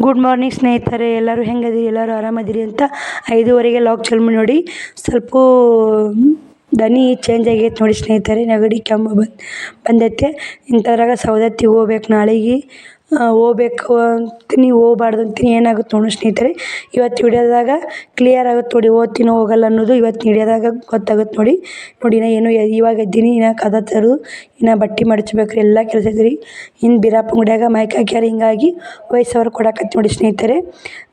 Good morning ಸ್ನೇಹಿತರೆ. ಎಲ್ಲರೂ ಹೆಂಗದಿರಿ ಎಲ್ಲರೂ ಆರಾಮದಿರಿ ಅಂತ ಐದುವರೆಗೆ ಲಾಕ್ ಚಲ್ಮ ನೋಡಿ. ಸ್ವಲ್ಪ ದನಿ ಚೇಂಜ್ ಆಗೈತೆ ನೋಡಿ ಸ್ನೇಹಿತರೆ. ನೆಗಡಿ ಕೆಮ್ಮು ಬಂದು, ಬಂದೈತೆ. ಇಂಥದ್ರಾಗ ಸವದತ್ತಿಗೆ ಹೋಗ್ಬೇಕು ನಾಳೆಗೆ. ಹೋಗ್ಬೇಕು ಅಂತೀನಿ ಹೋಗ್ಬಾರ್ದು ಅಂತೀನಿ. ಏನಾಗುತ್ತೆ ನೋಡೋಣ ಸ್ನೇಹಿತರೆ, ಇವತ್ತು ವಿಡಿಯೋದಾಗ ಕ್ಲಿಯರ್ ಆಗುತ್ತೆ ನೋಡಿ, ಓದ್ತೀನೋ ಹೋಗಲ್ಲ ಅನ್ನೋದು ಇವತ್ತು ವಿಡಿಯೋದಾಗ ಗೊತ್ತಾಗುತ್ತೆ ನೋಡಿ. ನೋಡಿ, ನಾ ಏನು ಇವಾಗ ಇದ್ದೀನಿ ಇನ್ನು ಕದ ತರು ಇನ್ನು ಬಟ್ಟೆ ಮಡಚ್ಬೇಕು, ಎಲ್ಲ ಕೆಲಸ ಇದ್ರಿ. ಇನ್ನು ಬೀರಪ್ಪ ಗುಡಿಯಾಗ ಮೈಕ್ ಹಾಕ್ಯಾರ, ಹಿಂಗಾಗಿ ವಯಸ್ಸವ್ರು ಕೊಡಕತ್ತಿ ನೋಡಿ ಸ್ನೇಹಿತರೆ.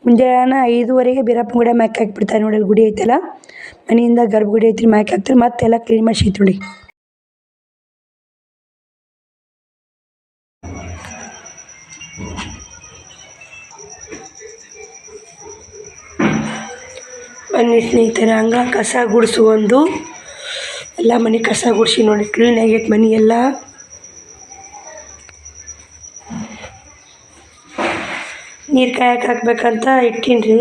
ಮುಂಜಾನೆ ಐದುವರೆಗೆ ಬೀರಪ್ಪ ಗುಡಿಯ ಮೈಕ್ ಹಾಕ್ಬಿಡ್ತಾರೆ ನೋಡಿ, ಅಲ್ಲಿ ಗುಡಿ ಐತಲ್ಲ, ಮನೆಯಿಂದ ಗರ್ಭಗುಡಿ ಐತ್ರಿ, ಮೈಕ್ ಹಾಕ್ತಾರೆ, ಮತ್ತೆಲ್ಲ ಕ್ಲೀನ್ ಮಾಡಿಸಿ ನೋಡಿ. ಸ್ನೇಹಿತರೆ, ಹಂಗ ಕಸ ಗುಡಿಸ್ಕೊಂಡು ಎಲ್ಲ ಮನೆ ಕಸ ಗುಡಿಸಿ ನೋಡಿ ಕ್ಲೀನ್ ಆಗೈತೆ ಮನೆ ಎಲ್ಲ. ನೀರು ಕಾಯಕ್ಕೆ ಹಾಕ್ಬೇಕಂತ ಇಟ್ಟೀನಿ ರೀ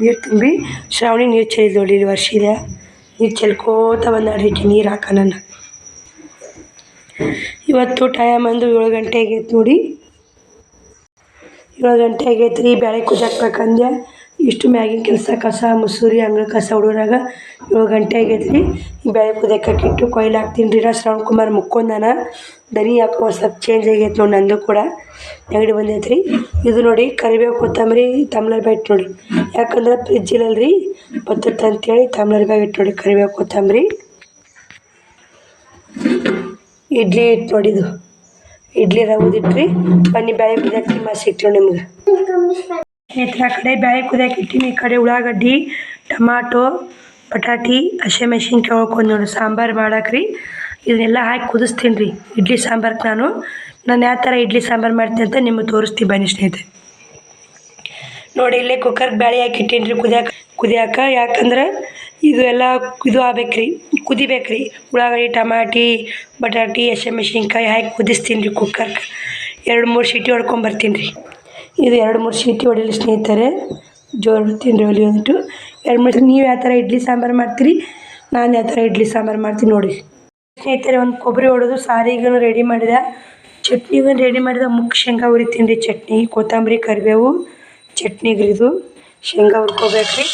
ನೀರು ತುಂಬಿ, ಶ್ರಾವಣಿ ನೀರು ಚೆಲ್ಲಿದ್ ನೋಡಿ ಇಲ್ಲಿ ವರ್ಷಿದೆ ನೀರು ಚೆಲ್ಕೋತ ಬಂದಾಡ್ರಿ ನೀರು ನೀರು ಹಾಕೋಣ ಇವತ್ತು ಟೈಮ್ ಅಂದು ಏಳು ಗಂಟೆ ಆಗೈತೆ ನೋಡಿ. ಏಳು ಗಂಟೆ ಆಗೈತೆ ರೀ ಬ್ಯಾಳೆ ಕುದಿಯಾಕ್ಬೇಕಂದೆ ಇಷ್ಟು ಮ್ಯಾಗಿನ ಕೆಲಸ, ಕಸ ಮುಸುರಿ ಅಂಗಳ ಕಸ ಹುಡುಗ್ರಾಗ ಏಳು ಗಂಟೆ ಆಗೈತೆ ರೀ ಈ ಬ್ಯಾಳೆ ಕುದಿಯಾಕಿಟ್ಟು ಕೊಯ್ಲು ಹಾಕ್ತೀನಿ ರೀ. ಶ್ರವಣ್ ಕುಮಾರ್ ಮುಕ್ಕೊಂಡಾನ. ದನಿ ಯಾಕೋ ಸ್ವಲ್ಪ ಚೇಂಜ್ ಆಗೈತೆ ನೋಡಿ ನಂದು ಕೂಡ. ನೆಗಡಿ ಬಂದೈತೆ ರೀ ಇದು ನೋಡಿ ಕರಿಬೇವು ಕೊತ್ತಂಬರಿ ತಮ್ಲರ್ ಬ್ಯಾಗ್ ಇಟ್ಟು ನೋಡಿ ಯಾಕಂದ್ರೆ ಫ್ರಿಜ್ ಇಲ್ಲ ರೀ. ಬತ್ತತ್ತೆ ಅಂತೇಳಿ ತಮ್ಲರ್ ಬ್ಯಾಗ್ ಇಟ್ಟು ನೋಡಿ ಕರಿಬೇವು ಕೊತ್ತಂಬರಿ. ಇಡ್ಲಿ ಇಟ್ಟು ನೋಡಿದು ಇಡ್ಲಿ ರವದು ಇಟ್ರಿ. ಬನ್ನಿ ಬ್ಯಾಳೆ ಕುದಿಯಾಕ್ತೀನಿ ಮಾ ಸಿಕ್ತು ನಿಮ್ಗೆ. ಆ ಕಡೆ ಬ್ಯಾಳೆ ಕುದಿಯಕ್ಕೆ ಇಟ್ಟಿನಿ ಈ ಕಡೆ ಉಳ್ಳಾಗಡ್ಡಿ, ಟಮಾಟೊ ಬಟಾಟಿ ಹಸಿಮೆಣ್ಸಿನ್ಕಾಯಿ ಹೊಳ್ಕೊಂಡು ನೋಡಿ, ಸಾಂಬಾರು ಮಾಡಾಕ್ರಿ. ಇದನ್ನೆಲ್ಲ ಹಾಕಿ ಕುದಿಸ್ತೀನಿ ರೀ ಇಡ್ಲಿ ಸಾಂಬಾರ್ಗೆ ನಾನು. ನಾನು ಯಾವ ಥರ ಇಡ್ಲಿ ಸಾಂಬಾರು ಮಾಡ್ತೀನಿ ಅಂತ ನಿಮಗೆ ತೋರಿಸ್ತೀನಿ ಬನ್ನಿ ಸ್ನೇಹಿತರೆ. ನೋಡಿ, ಇಲ್ಲೇ ಕುಕ್ಕರ್ಗೆ ಬ್ಯಾಳಿ ಹಾಕಿ ಇಟ್ಟೀನಿ ರೀ ಕುದಿಯಾಕ ಕುದಿಯಾಕ. ಯಾಕಂದ್ರೆ ಇದು ಎಲ್ಲ ಇದು ಆಗ್ಬೇಕು ರೀ ಕುದಿಬೇಕು ರೀ ಉಳ್ಳಾಗಡ್ಡಿ, ಟಮಾಟಿ ಬಟಾಟಿ ಹಸಿಮೆಣ್ಸಿನ್ಕಾಯಿ ಹಾಕಿ ಕುದಿಸ್ತೀನಿ ರೀ ಕುಕ್ಕರ್ಗೆ ಎರಡು ಮೂರು ಸೀಟಿ ಹೊಡ್ಕೊಂಬರ್ತೀನಿ ರೀ ಇದು ಎರಡು ಮೂರು ಶೀಟಿ ಹೊಡಿಲಿ ಸ್ನೇಹಿತರೆ ಜೋರು ತಿಂಡಿ ಒಲಿ ಅಂದ್ಬಿಟ್ಟು ಎರಡು ಮೂರು ನೀವು ಯಾವ ಥರ ಇಡ್ಲಿ, ಸಾಂಬಾರು ಮಾಡ್ತೀರಿ? ನಾನು ಯಾವ ಥರ ಇಡ್ಲಿ, ಸಾಂಬಾರು ಮಾಡ್ತೀನಿ ನೋಡಿ. ಸ್ನೇಹಿತರೆ, ಒಂದು ಕೊಬ್ಬರಿ ಹೊಡೆದು ಸಾರಿಗೂ ರೆಡಿ ಮಾಡಿದೆ, ಚಟ್ನಿಗೂ ರೆಡಿ ಮಾಡಿದ ಮುಖ ಶೇಂಗಾ ಉರಿ ರೀ ಚಟ್ನಿ, ಕೊತ್ತಂಬರಿ, ಕರಿಬೇವು ಚಟ್ನಿಗೆ ಇದು. ಶೇಂಗಾ ಹುರ್ಕೋಬೇಕು ರೀ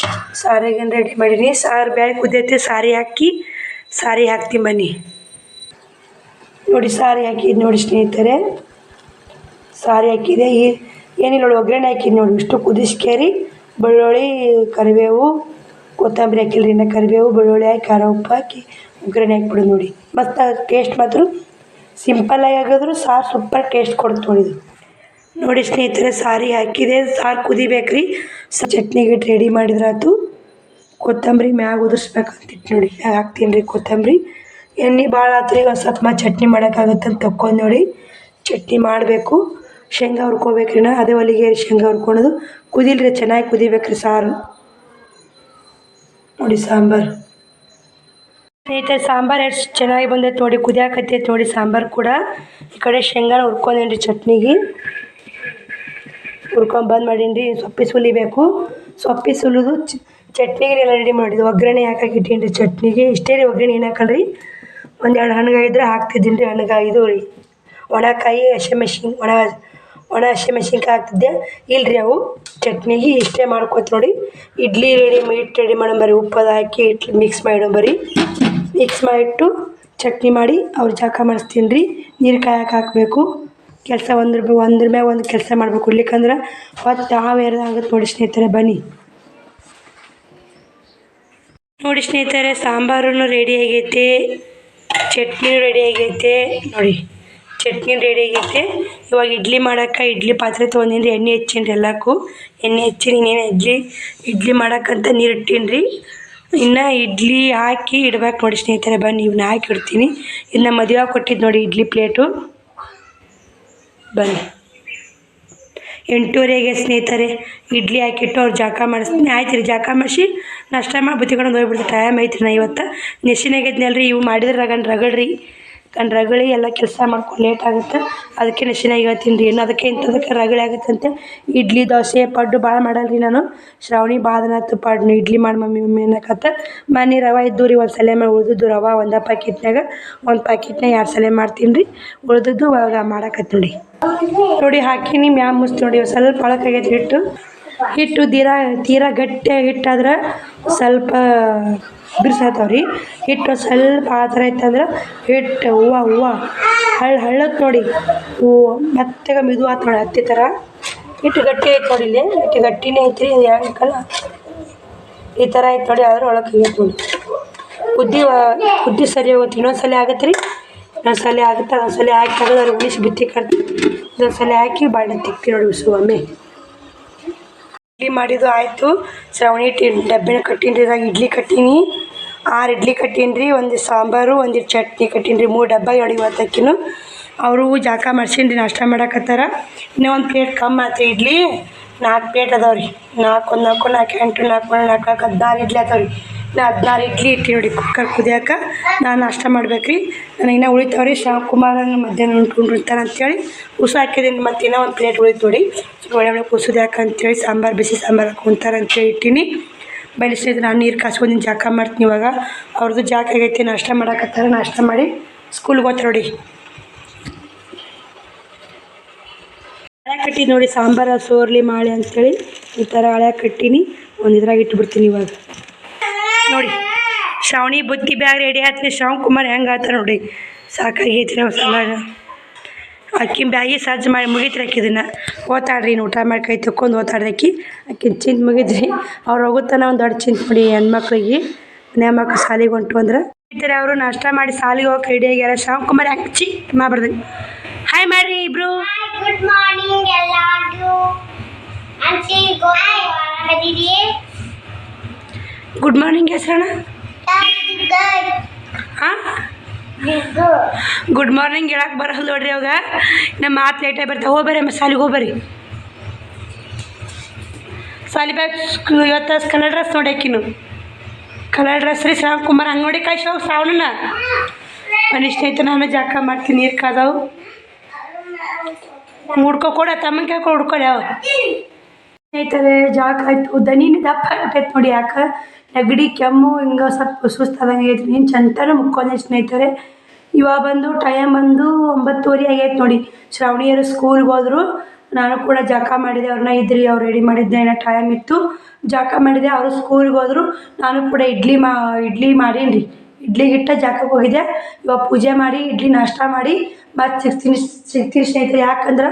ಸಾರಿಗೇನು ರೆಡಿ ಮಾಡೀನಿ ಸಾರು ಬ್ಯಾಳೆ ಕುದೈತೆ ಸಾರಿ ಹಾಕಿ, ಸಾರಿ ಹಾಕ್ತೀನಿ ಬನ್ನಿ. ನೋಡಿ, ಸಾರಿ ಹಾಕಿದ್ದು ನೋಡಿ ಸ್ನೇಹಿತರೆ. ಸಾರಿ ಹಾಕಿದೆ. ಈ ಏನಿಲ್ಲ ನೋಡಿ ಒಗ್ಗರಣೆ ಹಾಕಿದ್ದು ನೋಡಿ, ಇಷ್ಟು ಕುದಿಸ್ಕೇರಿ ಬೆಳ್ಳುಳ್ಳಿ, ಕರಿಬೇವು, ಕೊತ್ತಂಬರಿ ಹಾಕಿಲ್ರಿ ಇನ್ನು ಕರಿಬೇವು, ಬೆಳ್ಳುಳ್ಳಿ ಹಾಕಿ, ಖಾರ ಉಪ್ಪು ಹಾಕಿ ಒಗ್ಗರಣೆ ಹಾಕಿಬಿಡೋದು ನೋಡಿ. ಮತ್ತು ಟೇಸ್ಟ್ ಮಾತ್ರ. ಸಿಂಪಲ್ಲಾಗಿ ಆಗಿದ್ರು ಸಾರು ಸೂಪರ್ ಟೇಸ್ಟ್ ಕೊಡ್ತು ನೋಡಿ ಇದು. ನೋಡಿ ಸ್ನೇಹಿತರೆ, ಸಾರಿ ಹಾಕಿದೆ, ಸಾರು ಕುದಿಬೇಕ್ರಿ. ಸೊ ಚಟ್ನಿಗೆ ರೆಡಿ ಮಾಡಿದ್ರಾತು ಕೊತ್ತಂಬರಿ ಮ್ಯಾಗ ಉದುರ್ಸ್ಬೇಕಂತಿಟ್ಟು ನೋಡಿ. ಹಾಕ್ತೀನಿ ರೀ ಕೊತ್ತಂಬರಿ. ಎಣ್ಣೆ ಭಾಳ ಆತ್ರಿ, ಒಂದು ಸ್ವಲ್ಪ ಚಟ್ನಿ ಮಾಡೋಕ್ಕಾಗತ್ತಂತ ತಕ್ಕೊಂಡು ನೋಡಿ. ಚಟ್ನಿ ಮಾಡಬೇಕು. ಶೇಂಗಾ ಹುರ್ಕೋಬೇಕ್ರಿ ನಾ. ಅದೇ ಒಲಿಗೆ ಶೇಂಗಾ ಹುರ್ಕೊಳೋದು. ಕುದಿಲ್ರಿ, ಚೆನ್ನಾಗಿ ಕುದಿಬೇಕ್ರಿ ಸಾರು. ನೋಡಿ ಸಾಂಬಾರು. ಸ್ನೇಹಿತರೆ, ಸಾಂಬಾರು ಎಷ್ಟು ಚೆನ್ನಾಗಿ ಬಂದೈತೆ ನೋಡಿ. ಕುದಿಯಾಕತ್ತೈತೆ ನೋಡಿ ಸಾಂಬಾರು ಕೂಡ. ಈ ಕಡೆ ಶೇಂಗಾನ ಹುರ್ಕೊಂಡೇನ್ರಿ ಚಟ್ನಿಗೆ. ಹುರ್ಕೊಂಡು ಬಂದ್ ಮಾಡೀನಿ ಸೊಪ್ಪಿ ಸುಲಿಬೇಕು. ಸೊಪ್ಪಿ ಸುಲಿದು ಚಟ್ನಿಗೆ ಎಲ್ಲ ರೆಡಿ ಮಾಡಿದ್ದು ಒಗ್ಗರಣೆ ಹಾಕಕ್ಕೆ ರೀ ಚಟ್ನಿಗೆ. ಇಷ್ಟೇ ರೀ ಒಗ್ಗರಣೆ ಏನು ಹಾಕಲ್ರಿ? ಒಂದೆರಡು ಹಣ್ಣುಗಾಗಿದ್ರೆ ಹಾಕ್ತಿದ್ದೀನಿ ರೀ ಹಣ್ಗಾಯಿ ಇದು ರೀ. ಒಣಕಾಯಿ ಹಸಿಮೆಣ್ಸಿನ್ ಒಣ ಒಣ ಹಸಿಮೆಣ್ಸಿನ್ಕಾಯಿ ಹಾಕ್ತಿದ್ದೆ. ಇಲ್ರಿ ಅವು. ಚಟ್ನಿಗೆ ಇಷ್ಟೇ ಮಾಡ್ಕೋತ ನೋಡಿ. ಇಡ್ಲಿ ರೆಡಿ ಹಿಟ್ಟು ರೆಡಿ ಮಾಡೋ ಬರೀ ಉಪ್ಪು ಹಾಕಿ ಹಿಟ್ಟು ಮಿಕ್ಸ್ ಮಾಡೋ ಬರೀ ಮಿಕ್ಸ್ ಮಾಡಿಟ್ಟು ಚಟ್ನಿ ಮಾಡಿ ಅವ್ರು ಜಾಕ ಮಾಡಿಸ್ತೀನಿ ರೀ. ನೀರು ಕಾಯಕ್ಕೆ ಹಾಕಬೇಕು. ಕೆಲಸ ಒಂದ್ರ ಒಂದ್ರ ಮ್ಯಾಗ ಒಂದು ಕೆಲಸ ಮಾಡಬೇಕು ಇರ್ಲಿಕ್ಕಂದ್ರೆ ಹೊತ್ತು ಆಗುತ್ತೆ ನೋಡಿ ಸ್ನೇಹಿತರೆ, ಬನ್ನಿ. ನೋಡಿ ಸ್ನೇಹಿತರೆ ಸಾಂಬಾರು ರೆಡಿ ಆಗೈತೆ. ಚಟ್ನಿ ರೆಡಿ ಆಗೈತೆ. ನೋಡಿ. ಚಟ್ನಿ ರೆಡಿ ಆಗೈತೆ. ಇವಾಗ ಇಡ್ಲಿ ಮಾಡೋಕೆ ಇಡ್ಲಿ ಪಾತ್ರೆ ತೊಗೊಂಡಿನಿ ಎಣ್ಣೆ ಹಚ್ಚೀನಿ ಎಲ್ಲಕ್ಕೂ ಎಣ್ಣೆ ಹೆಚ್ಚಿನಿ, ಇನ್ನೇನು ಇಡ್ಲಿ ಇಡ್ಲಿ ಮಾಡೋಕ್ಕಂತ ನೀರು ಇಟ್ಟೀನಿ ಇನ್ನು ಇಡ್ಲಿ ಹಾಕಿ ಇಡ್ಬೇಕು ನೋಡಿ ಸ್ನೇಹಿತರೆ, ಬನ್ನಿ ಇವನ್ನ ಹಾಕಿ ಇಡ್ತೀನಿ. ಇನ್ನು ಮದುವೆ ಕೊಟ್ಟಿದ್ದು ನೋಡಿ ಇಡ್ಲಿ ಪ್ಲೇಟು ಬನ್ನಿ. ಎಂಟೂವರೆಗೆ ಸ್ನೇಹಿತರೆ, ಇಡ್ಲಿ ಹಾಕಿಟ್ಟು ಅವ್ರು ಜಾಕ ಮಾಡಿಸ್ತೀನಿ. ಆಯ್ತು ರೀ, ಜಾಕ ಮಾಡಿಸಿ ನಾಷ್ಟ ಮಾಡಿ ಬುತ್ತಿಕೊಂಡು ಹೋಗ್ಬಿಡ್ತು ಟೈಮ್ ಐತ್ರಿ ನಾ ಇವತ್ತು. ನೆಶಿನಾಗೈತ್ನಲ್ರಿ ಇವು ಮಾಡಿದ್ರೆ ರಗಡ್ ರಗಡ್ ರೀ ಕಂಡು ರಗಳಿ ಎಲ್ಲ ಕೆಲಸ ಮಾಡ್ಕೊಂಡು ಲೇಟ್ ಆಗುತ್ತೆ. ಅದಕ್ಕೆ ನೆಶಿನಾಗ ಹೇಳ್ತೀನಿ ರೀ. ಏನು ಅದಕ್ಕೆ ಇಂಥದಕ್ಕೆ ರಗಳೆ ಆಗುತ್ತಂತೆ. ಇಡ್ಲಿ, ದೋಸೆ, ಪಡ್ಡು ಭಾಳ ಮಾಡಲ್ಲ ರೀ ನಾನು. ಶ್ರಾವಣಿ ಆಯ್ತು ಪಡ್ಡು ಇಡ್ಲಿ ಮಾಡಿ ಮಮ್ಮಿ ಮಮ್ಮಿ ಅನ್ನಕತ್ತ. ಮನೆ ರವೆ ಇದ್ದು ರೀ ಒಂದು ಸಲ ಮಾಡಿ ಉಳ್ದಿದ್ದು ರವೆ ಒಂದು ಪ್ಯಾಕೆಟ್ನಾಗ ಒಂದು ಪ್ಯಾಕೆಟ್ನಾಗ ಎರಡು ಸಲ ಮಾಡ್ತೀನಿ ರೀ. ಉಳ್ದಿದ್ದು ಅವಾಗ ಮಾಡಕತ್ತೀನಿ ರೀ. ನೋಡಿ ಹಾಕಿನಿ ಮ್ಯಾಮ್ ಮುಚ್ಚಿ ನೋಡಿ ಸ್ವಲ್ಪ ಒಳಕಾಗೈತೆ ಹಿಟ್ಟು. ಹಿಟ್ಟು ತೀರಾ ತೀರಾ ಗಟ್ಟಿಯಾಗಿ ಹಿಟ್ಟಾದ್ರೆ ಸ್ವಲ್ಪ ಬಿರ್ಸಾತಾವ ರೀ ಹಿಟ್ಟು ಸ್ವಲ್ಪ ಆ ಥರ ಇತ್ತಂದ್ರೆ ಹಿಟ್ಟು ಹೂವು ಹೂವು. ಹಳ್ಳ ಹಳ್ಳಕ್ಕೆ ನೋಡಿ. ಹೂವು ಮೆತ್ತಗೆ ಮಿದು ಆತು ನೋಡಿ ಹತ್ತಿ ಥರ ಹಿಟ್ಟು ಗಟ್ಟಿ ಐತೆ ನೋಡಿ ಇಲ್ಲಿ. ಹಿಟ್ಟು ಗಟ್ಟಿನೇ ಐತ್ರಿ ಹೆಂಗಲ್ಲ ಈ ಥರ ಐತೆ ನೋಡಿ, ಅದ್ರ ಒಳಗೆ ಆಗೈತೆ ನೋಡಿ. ಬುದ್ಧಿ ಬುದ್ಧಿ ಸರಿ ಹೋಗುತ್ತೆ. ಇನ್ನೊಂದು ಸಲ ಆಗತ್ತೆ ರೀ ಇನ್ನೊಂದು ಸಲ ಆಗುತ್ತೆ, ಅದೊಂದು ಹಾಕಿ ತೆಗೆದು ಅವ್ರಿಗೆ ಉಳಿಸಿ ಬಿತ್ತಿ ಕಟ್ತೀವಿ ಇನ್ನೊಂದು ಸಲ ಹಾಕಿ ಬಾಳೆ ತಿಕ್ಕಿ ನೋಡಿ ಉಸು ಒಮ್ಮೆ. ಇಡ್ಲಿ ಮಾಡಿದ್ದು ಆಯಿತು. ಶ್ರವಣಿ ಇಟ್ಟು ಡಬ್ಬಿನ ಕಟ್ಟಿನ ಇದ್ರಾಗ ಇಡ್ಲಿ ಕಟ್ಟೀನಿ. ಆರು ಇಡ್ಲಿ ಕಟ್ಟೀನಿ ರೀ ಒಂದು ಸಾಂಬಾರು, ಒಂದು ಚಟ್ನಿ ಕಟ್ಟೀನಿ ರೀ ಮೂರು ಡಬ್ಬ ಹೇಳಿ ಇವತ್ತಕ್ಕಿನು ಅವರು ಜಾಕ ಮಾಡ್ಸೀನಿ ನಾಷ್ಟ ಮಾಡಕತ್ತಾರ. ಇನ್ನೂ ಒಂದು ಪ್ಲೇಟ್ ಕಮ್ಮಿ ಆತ್ರಿ ಇಡ್ಲಿ. ನಾಲ್ಕು ಪ್ಲೇಟ್ ಅದಾವೆ ರೀ ನಾಲ್ಕು ಒಂದು ನಾಲ್ಕು ನಾಲ್ಕು ಎಂಟು ನಾಲ್ಕು ನಾಲ್ಕು ನಾಲ್ಕು ನಾಲ್ಕು ಹದಿನಾರು ಇಡ್ಲಿ ಅದಾವೆ ರೀ ನಾ ಹದಿನಾರು ಇಡ್ಲಿ ಇಟ್ಟು ನೋಡಿ ಕುಕ್ಕರ್ ಕುದಿಯಾಕ. ನಾನು ನಾಷ್ಟ ಮಾಡ್ಬೇಕು ರೀ ನನಗೆ ಇನ್ನೂ ಉಳಿತಾವೆ ರೀ ಶಿವಕುಮಾರನ ಮಧ್ಯಾಹ್ನ ಉಂಟು ಅಂತೇಳಿ ಉಸು ಹಾಕಿದ್ದೀನಿ ಮತ್ತು ಇನ್ನೂ ಒಂದು ಪ್ಲೇಟ್ ಉಳಿತು ನೋಡಿ ಒಳ್ಳೆ ಒಳ್ಳೆ ಕುಸುದು ಯಾಕಂತೇಳಿ ಸಾಂಬಾರು, ಬಿಸಿ ಸಾಂಬಾರು ಹಾಕೊಂತಾರೆ ಅಂತೇಳಿ ಇಟ್ಟೀನಿ. ಬೆಳೆಸಿದ್ರೆ ನಾನು ನೀರು ಕಾಸ್ಕೊಂಡು ಜಾಕ ಮಾಡ್ತೀನಿ ಇವಾಗ. ಅವ್ರದ್ದು ಜಾಕ ಆಗೈತಿ ನಾಷ್ಟ ಮಾಡಕತ್ತಾರ ನಾಷ್ಟ ಮಾಡಿ ಸ್ಕೂಲ್ಗೆ ಹೋಗ್ತಾರೆ ನೋಡಿ. ಹಳೆ ಕಟ್ಟಿ ನೋಡಿ, ಸಾಂಬಾರ ಸೋರ್ಲಿ ಮಾಳೆ ಅಂತೇಳಿ ಈ ಥರ ಹಳೆ ಕಟ್ಟಿನಿ. ಒಂದು ಇದ್ರಾಗ ಇಟ್ಬಿಡ್ತೀನಿ ಇವಾಗ. ನೋಡಿ, ಶ್ರಾವಣಿ ಬುತ್ತಿ ಬ್ಯಾಗ್ ರೆಡಿ ಆಯ್ತು ಶ್ರಾವಣ್ ಕುಮಾರ್ ಹೆಂಗೆ ಆತ ನೋಡಿ. ಸಾಕಾಗೈತಿ ನಾವು ಸಲಾಗ ಅಕ್ಕಿ ಬ್ಯಾಗಿ ಸಜ್ಜು ಮಾಡಿ ಮುಗಿತ್ರಿ ಆಕಿ ಇದನ್ನು. ಓತಾಡ್ರಿ ಇನ್ನು ಊಟ ಮಾಡಿ ಕೈ ತಕ್ಕೊಂಡು ಓತಾಡ್ರಿ ಆಕಿ ಆಕಿನ ಚಿಂತ ಮುಗಿದ್ರಿ ಅವ್ರು ಹೋಗುತ್ತಾನ ಒಂದು ದೊಡ್ಡ ಚಿಂತ ಮಾಡಿ ಹೆಣ್ಮಕ್ಳಿಗೆ. ಮನೆ ಮಕ್ಳು ಸಾಲಿಗೆ ಹೊಂಟು ಅಂದ್ರೆ. ಈ ಥರ ಅವರು ನಾಷ್ಟ ಮಾಡಿ ಸಾಲಿಗೆ ಹೋಗಿ ರೆಡಿ ಆಗ್ಯಾರ. ಶಾಂಕುಮಾರಿ ಕುಮಾರ್ ಮಾಡ್ಬಾರ್ದು. ಹಾಯ್ ಮಾಡ್ರಿ ಇಬ್ರು. ಗುಡ್ ಮಾರ್ನಿಂಗ್ ಎಲ್ಲರಿಗೂ. ಗುಡ್ ಮಾರ್ನಿಂಗ್ ಹೆಸರಣ್ಣ. ಹಾಂ ಗುಡ್ ಮಾರ್ನಿಂಗ್ ಹೇಳಕ್ಕೆ ಬರಲ್ಲ ನೋಡ್ರಿ ಅವಾಗ. ನಮ್ಮ ಮಾತು ಲೇಟಾಗಿ ಬರ್ತಾವೆ. ಹೋಗ್ಬರ್ರಿ ಅಮ್ಮ ಸಾಲಿಗೆ ಹೋಗ್ಬರ್ರಿ. ಸಾಲಿ ಬ್ಯಾಗ್ ಇವತ್ತು ಕಲರ್ ಡ್ರೆಸ್ ನೋಡಿ ಆಕಿನು ಕಲರ್ ಡ್ರೆಸ್ ರೀ ಶ್ರಾವಣ್ ಕುಮಾರ್. ಹಂಗೆ ನೋಡಿ ಕಾಯಿ ಹೋಗಿ ಶ್ರಾವಣನ. ಮನೆ ಸ್ನೇಹಿತ ನಾನು ಜಾಕ ಮಾಡ್ತೀನಿ, ನೀರು ಕಾದವು ಹುಡ್ಕೊ ಕೊಡ, ತಮ್ಮನ ಕೇಳ್ಕೊ ಹುಡ್ಕೊಳ್ಳಿ ಯಾವ ಸ್ನೇಹಿತರೆ ಜಾಕ ಆಯ್ತು. ದನಿನ ದಪ್ಪ ಆಗ್ಬಿಟ್ಟೈತೆ ನೋಡಿ ಯಾಕೆ? ನೆಗಡಿ, ಕೆಮ್ಮು, ಹಿಂಗೆ ಸ್ವಲ್ಪ ಸುಸ್ತಾದಂಗೆ ಆಗೈತೆ ನೀನು ಚಂತನ ಮುಕ್ಕೊಂಡೆ ಸ್ನೇಹಿತರೆ. ಇವಾಗ ಬಂದು ಟೈಮ್ ಬಂದು ಒಂಬತ್ತುವರೆ ಆಗೈತೆ ನೋಡಿ. ಶ್ರಾವಣಿಯರು ಸ್ಕೂಲ್ಗೆ ಹೋದ್ರು. ನಾನು ಕೂಡ ಜಾಕ ಮಾಡಿದೆ. ಅವ್ರನ್ನ ಇದ್ರಿ, ಅವ್ರು ರೆಡಿ ಮಾಡಿದ್ದೆ ಏನೋ ಟೈಮ್ ಇತ್ತು. ಜಾಕ ಮಾಡಿದೆ, ಅವರು ಸ್ಕೂಲ್ಗೆ ಹೋದ್ರು. ನಾನು ಕೂಡ ಇಡ್ಲಿ ಮಾ, ಇಡ್ಲಿ ಮಾಡೀನಿ ರೀ ಇಡ್ಲಿಗೆ ಹಿಟ್ಟ ಜಾಗಕ್ಕೆ ಹೋಗಿದ್ದೆ ಇವಾಗ ಪೂಜೆ ಮಾಡಿ, ಇಡ್ಲಿ ನಾಷ್ಟ ಮಾಡಿ, ಮತ್ತು ಸಿಗ್ತೀನಿ ಸಿಗ್ತೀನಿ ಸ್ನೇಹಿತರೆ. ಯಾಕಂದ್ರೆ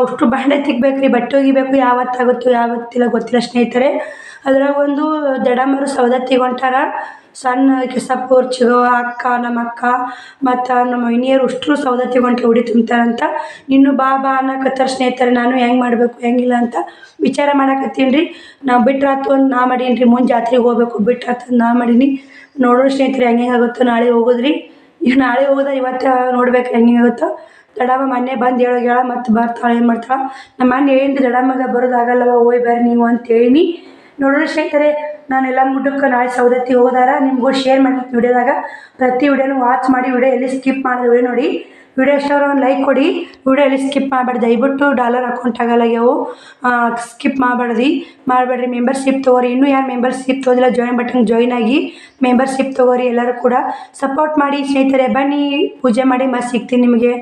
ಅಷ್ಟು ಬಾಂಡೆ ತಿಕ್ಬೇಕು ರೀ ಬಟ್ಟೆ ಒಗಿಬೇಕು, ಯಾವತ್ತಾಗುತ್ತೋ, ಯಾವತ್ತಿಲ್ಲ ಗೊತ್ತಿಲ್ಲ ಸ್ನೇಹಿತರೆ. ಅದ್ರಾಗ ಒಂದು ದಡಮ್ಮರು ಸೌದ ಹೊಂಟಾರ ಸಣ್ಣ ಕಿಸಪ್ಪೂರ್ ಚಿಗೋ ಅಕ್ಕ ನಮ್ಮ ಅಕ್ಕ ಮತ್ತು ನಮ್ಮ ಮೈನಿಯರು ಅಷ್ಟು ಸೌದ ಹೊಂಟ್ರು ಉಡಿ ತುಂಬ್ತಾರಂತ ನಿನ್ನೂ ಬಾ ಬಾ ಅನ್ನಕತ್ತಾರ ಸ್ನೇಹಿತರೆ, ನಾನು ಹೆಂಗೆ ಮಾಡಬೇಕು, ಹೆಂಗಿಲ್ಲ ಅಂತ ವಿಚಾರ ಮಾಡಕತ್ತೀನಿ ರೀ ನಾ ಬಿಟ್ರಾತು ಅಂತ ನಾ ಮಾಡೀನಿ ರೀ ಮುಂದೆ ಜಾತ್ರೆಗೆ ಹೋಗ್ಬೇಕು, ಬಿಟ್ರಾತು ನಾ ಮಾಡೀನಿ. ನೋಡೋಣ ಸ್ನೇಹಿತರೆ, ಹೆಂಗೆ ಆಗುತ್ತೋ? ನಾಳೆ ಹೋಗೋದ್ರಿ? ಈಗ ನಾಳೆ ಹೋಗೋದ ಇವತ್ತು ನೋಡ್ಬೇಕು, ಹೆಂಗೆ ಆಗುತ್ತೋ? ದಡಮ್ಮ ಮೊನ್ನೆ ಬಂದು ಹೇಳೋ, ಹೇಳ, ಮತ್ತು ಬರ್ತಾಳೆ, ಏನು ಮಾಡ್ತಾಳೆ? ನಮ್ಮ ಮನೆ ಏನು ದಡಮ್ಮಗ ಬರೋದಾಗಲ್ಲವ ಹೋಯ್ ಬರ್ರಿ ನೀವು ಅಂತ ಹೇಳಿ ನೋಡೋಣ ಸ್ನೇಹಿತರೆ ನಾನೆಲ್ಲ ಮುಟ್ಟಕ್ಕೆ ನಾಳೆ ಸೌದತ್ತಿ ಹೋಗೋದಾರ ನಿಮಗೂ ಶೇರ್ ಮಾಡ್ತೀನಿ ವಿಡಿಯೋದಾಗ. ಪ್ರತಿ ವಿಡಿಯೋನೂ ವಾಚ್ ಮಾಡಿ ವಿಡಿಯೋ ಎಲ್ಲಿ ಸ್ಕಿಪ್ ಮಾಡಿದ ವಿಡಿಯೋ ನೋಡಿ. ವಿಡಿಯೋ ಇಷ್ಟ ಒಂದು ಲೈಕ್ ಕೊಡಿ. ವಿಡಿಯೋ ಎಲ್ಲಿ ಸ್ಕಿಪ್ ಮಾಡಬೇಡಿ ದಯವಿಟ್ಟು ಡಾಲರ್ ಅಕೌಂಟ್ ಆಗಲ್ಲಾಗ್ಯವು ಸ್ಕಿಪ್ ಮಾಡಬೇಡ್ರಿ. ಮಾಡಬೇಡ್ರಿ ಮೆಂಬರ್ಶಿಪ್ ತೊಗೋರಿ. ಇನ್ನೂ ಯಾರು ಮೆಂಬರ್ಶಿಪ್ ತೊಗೋದಿಲ್ಲ ಜಾಯಿನ್ ಬಟನ್ ಜಾಯಿನ್ ಆಗಿ ಮೆಂಬರ್ಶಿಪ್ ತೊಗೋರಿ ಎಲ್ಲರೂ ಕೂಡ. ಸಪೋರ್ಟ್ ಮಾಡಿ ಸ್ನೇಹಿತರೆ, ಬನ್ನಿ. ಪೂಜೆ ಮಾಡಿ ಮತ್ತೆ ಸಿಗ್ತೀನಿ ನಿಮಗೆ.